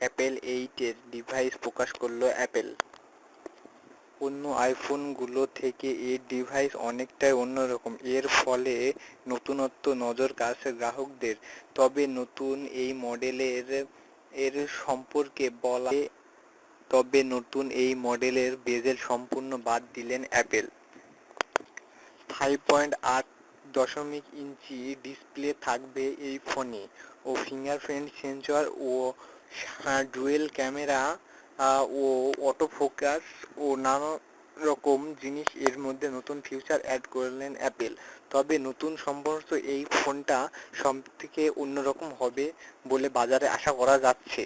এইটের ডিভাইস প্রকাশ করল অ্যাপেল। অন্য আইফোনগুলো থেকে এই ডিভাইস অনেকটাই অন্যরকম। এর ফলে নতুনত্ব নজর কাছে গ্রাহকদের। তবে নতুন এই মডেলের, এর সম্পর্কে বলা তবে নতুন এই মডেলের বেজেল সম্পূর্ণ বাদ দিলেন অ্যাপেল। ফাইভ পয়েন্ট আট দশমিক ইঞ্চি ডিসপ্লে থাকবে এই ফোনে ও ফিঙ্গারপ্রিন্ট সেন্সর ও ডুয়েল ক্যামেরা ও অটো ফোকাস ও নানা রকম জিনিস এর মধ্যে নতুন ফিউচার অ্যাড করলেন অ্যাপেল। তবে নতুন সম্ভবত এই ফোনটা সব থেকে অন্যরকম হবে বলে বাজারে আশা করা যাচ্ছে।